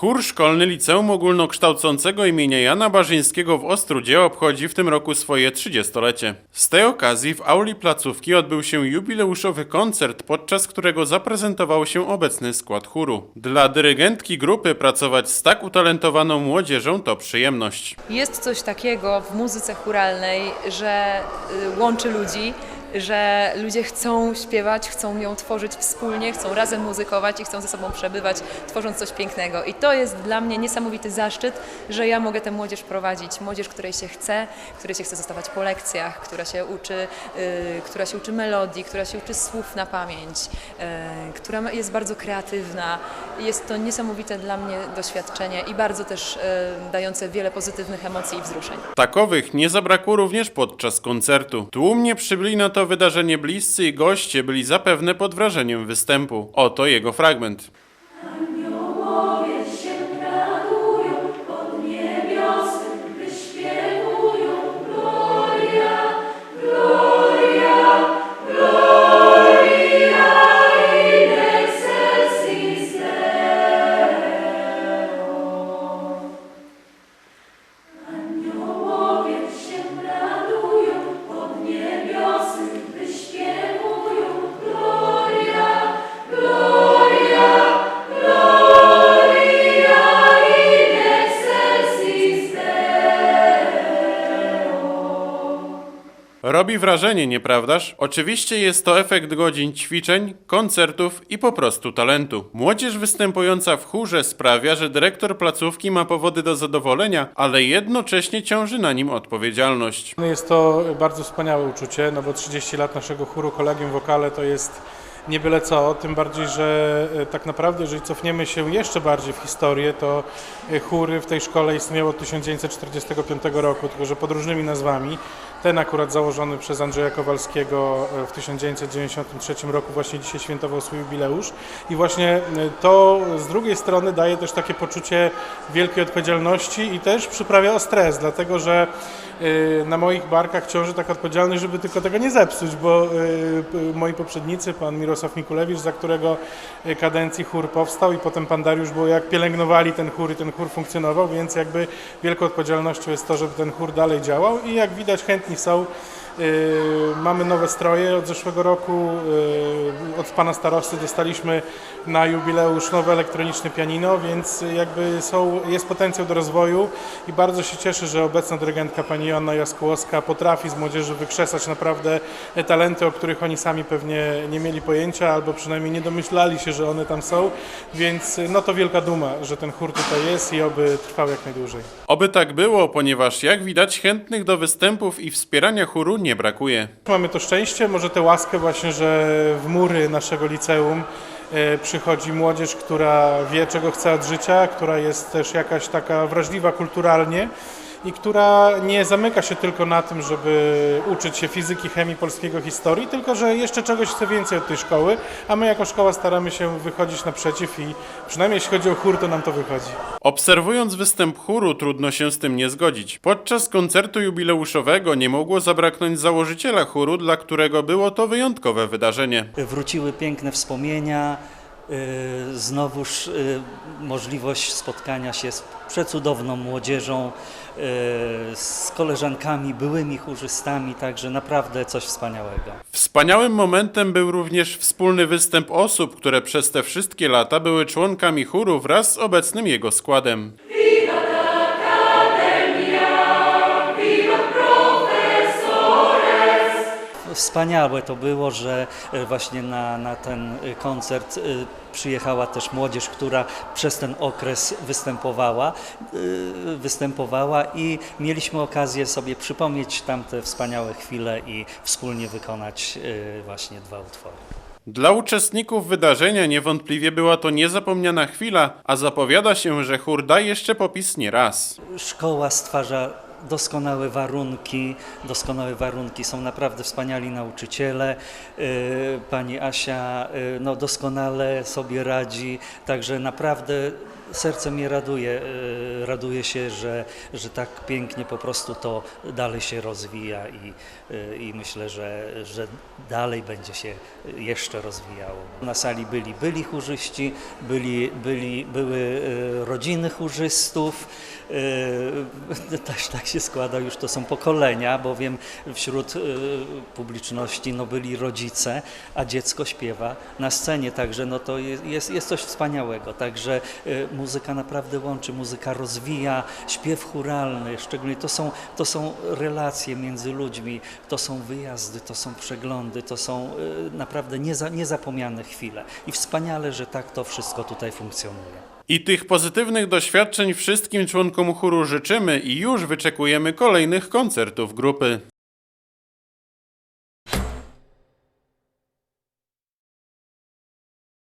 Chór Szkolny Liceum Ogólnokształcącego imienia Jana Barzyńskiego w Ostrudzie obchodzi w tym roku swoje 30-lecie. Z tej okazji w auli placówki odbył się jubileuszowy koncert, podczas którego zaprezentował się obecny skład chóru. Dla dyrygentki grupy pracować z tak utalentowaną młodzieżą to przyjemność. Jest coś takiego w muzyce churalnej, że y, łączy ludzi, że ludzie chcą śpiewać, chcą ją tworzyć wspólnie, chcą razem muzykować i chcą ze sobą przebywać, tworząc coś pięknego. I to jest dla mnie niesamowity zaszczyt, że ja mogę tę młodzież prowadzić. Młodzież, której się chce, której się chce zostawać po lekcjach, która się uczy, y, która się uczy melodii, która się uczy słów na pamięć, y, która jest bardzo kreatywna. Jest to niesamowite dla mnie doświadczenie i bardzo też y, dające wiele pozytywnych emocji i wzruszeń. Takowych nie zabrakło również podczas koncertu. Tłumnie przybyli na to wydarzenie bliscy i goście byli zapewne pod wrażeniem występu. Oto jego fragment. Robi wrażenie, nieprawdaż? Oczywiście jest to efekt godzin ćwiczeń, koncertów i po prostu talentu. Młodzież występująca w chórze sprawia, że dyrektor placówki ma powody do zadowolenia, ale jednocześnie ciąży na nim odpowiedzialność. Jest to bardzo wspaniałe uczucie, no bo 30 lat naszego chóru Kolegium Wokale to jest nie byle co, tym bardziej, że e, tak naprawdę, jeżeli cofniemy się jeszcze bardziej w historię, to e, chóry w tej szkole istniały od 1945 roku, tylko że pod różnymi nazwami. Ten akurat założony przez Andrzeja Kowalskiego e, w 1993 roku właśnie dzisiaj świętował swój jubileusz i właśnie to z drugiej strony daje też takie poczucie wielkiej odpowiedzialności i też przyprawia o stres, dlatego że na moich barkach ciąży taka odpowiedzialność, żeby tylko tego nie zepsuć, bo moi poprzednicy, pan Mirosław Mikulewicz, za którego y, kadencji chór powstał i potem pan Dariusz, bo jak pielęgnowali ten chór i ten chór funkcjonował, więc jakby wielką odpowiedzialnością jest to, żeby ten chór dalej działał i jak widać chętni są. Y, Mamy nowe stroje od zeszłego roku. y, Od pana starosty dostaliśmy na jubileusz nowe elektroniczne pianino, więc jakby są, jest potencjał do rozwoju i bardzo się cieszę, że obecna dyrygentka pani Joanna Jaskółowska potrafi z młodzieży wykrzesać naprawdę talenty, o których oni sami pewnie nie mieli pojęcia albo przynajmniej nie domyślali się, że one tam są, więc no to wielka duma, że ten chór tutaj jest i oby trwał jak najdłużej. Oby tak było, ponieważ jak widać chętnych do występów i wspierania chóru nie brakuje. Mamy to szczęście, może tę łaskę właśnie, że w mury naszego liceum e, przychodzi młodzież, która wie czego chce od życia, która jest też jakaś taka wrażliwa kulturalnie i która nie zamyka się tylko na tym, żeby uczyć się fizyki, chemii, polskiego, historii, tylko że jeszcze czegoś chce więcej od tej szkoły, a my jako szkoła staramy się wychodzić naprzeciw i przynajmniej jeśli chodzi o chór, to nam to wychodzi. Obserwując występ chóru, trudno się z tym nie zgodzić. Podczas koncertu jubileuszowego nie mogło zabraknąć założyciela chóru, dla którego było to wyjątkowe wydarzenie. wróciły piękne wspomnienia, znowuż y, możliwość spotkania się z przecudowną młodzieżą, y, z koleżankami, byłymi chórzystami, także naprawdę coś wspaniałego. Wspaniałym momentem był również wspólny występ osób, które przez te wszystkie lata były członkami chóru wraz z obecnym jego składem. Wspaniałe to było, że e, właśnie na, na ten e, koncert e, przyjechała też młodzież, która przez ten okres występowała, występowała i mieliśmy okazję sobie przypomnieć tamte wspaniałe chwile i wspólnie wykonać właśnie dwa utwory. Dla uczestników wydarzenia niewątpliwie była to niezapomniana chwila, a zapowiada się, że chór da jeszcze popis nie raz. Szkoła stwarza doskonałe warunki, doskonałe warunki, są naprawdę wspaniali nauczyciele. Y, Pani Asia y, no, doskonale sobie radzi, także naprawdę serce mnie raduje, e, raduje się, że, że tak pięknie po prostu to dalej się rozwija i, e, i myślę, że, że dalej będzie się jeszcze rozwijało. Na sali byli byli chórzyści, byli, byli, były e, rodziny chórzystów, też tak się składa, już to są pokolenia, bowiem wśród publiczności no, byli rodzice, a dziecko śpiewa na scenie, także no, to jest, jest, jest coś wspaniałego. Także muzyka naprawdę łączy, muzyka rozwija, śpiew churalny, szczególnie to są, to są relacje między ludźmi, to są wyjazdy, to są przeglądy, to są e, naprawdę nieza, niezapomniane chwile. I wspaniale, że tak to wszystko tutaj funkcjonuje. I tych pozytywnych doświadczeń wszystkim członkom chóru życzymy i już wyczekujemy kolejnych koncertów grupy.